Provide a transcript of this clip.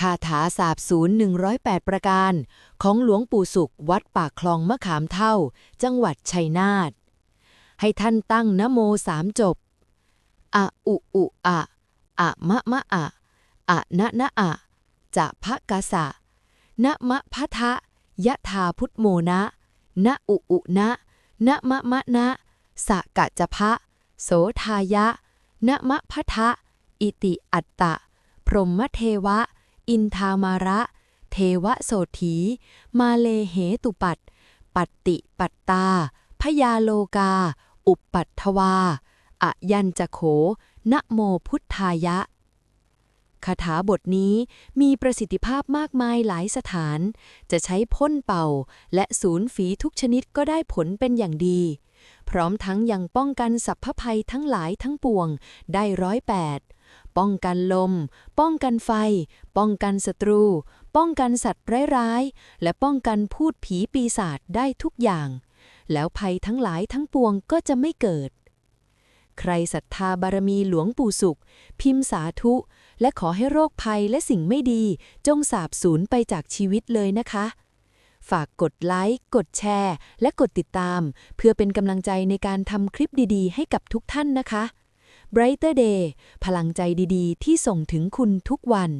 คาถาสาบศูนย์108ประการ ของหลวงปู่สุขวัดปากคลองมะขามเท่า จังหวัดชัยนาท ให้ท่านตั้งนโมสามจบ อะอุอุอะ อะมะมะอะ อะนะนะอะ จะพะกะสะ นะมะพะทะ ยะธาพุทโมนะ นะอุอุนะ นะมะมะนะ สะกะจะพะ โสทายะ นะมะพะทะ อิติอัตตะ พรหมเทวะ อินทามาระ เทวโสถี มาเลเหตุปัตปัตติปัตตา พยาโลกา อุปปัตถวาอะยัญจะโข นะโมพุทธายะคาถาบทนี้มีประสิทธิภาพมากมายหลายสถาน จะใช้พ่นเป่า และศูนย์ฝีทุกชนิดก็ได้ผลเป็นอย่างดี พร้อมทั้งยังป้องกันสัพพภัยทั้งหลายทั้งปวงได้ร้อยแปด ป้องกันลม ป้องกันไฟ ป้องกันศัตรู ป้องกันสัตว์ร้ายๆ และป้องกันพูดผีปีศาจได้ทุกอย่าง แล้วภัยทั้งหลายทั้งปวงก็จะไม่เกิด ใครศรัทธาบารมีหลวงปู่สุข พิมพ์สาธุ และขอให้โรคภัยและสิ่งไม่ดี จงสาบสูญไปจากชีวิตเลยนะคะฝากกดไลค์ กดแชร์ และกดติดตาม เพื่อเป็นกำลังใจในการทำคลิปดีๆ ให้กับทุกท่านนะคะ Brighter Day พลังใจดีๆ ที่ส่งถึงคุณทุกวัน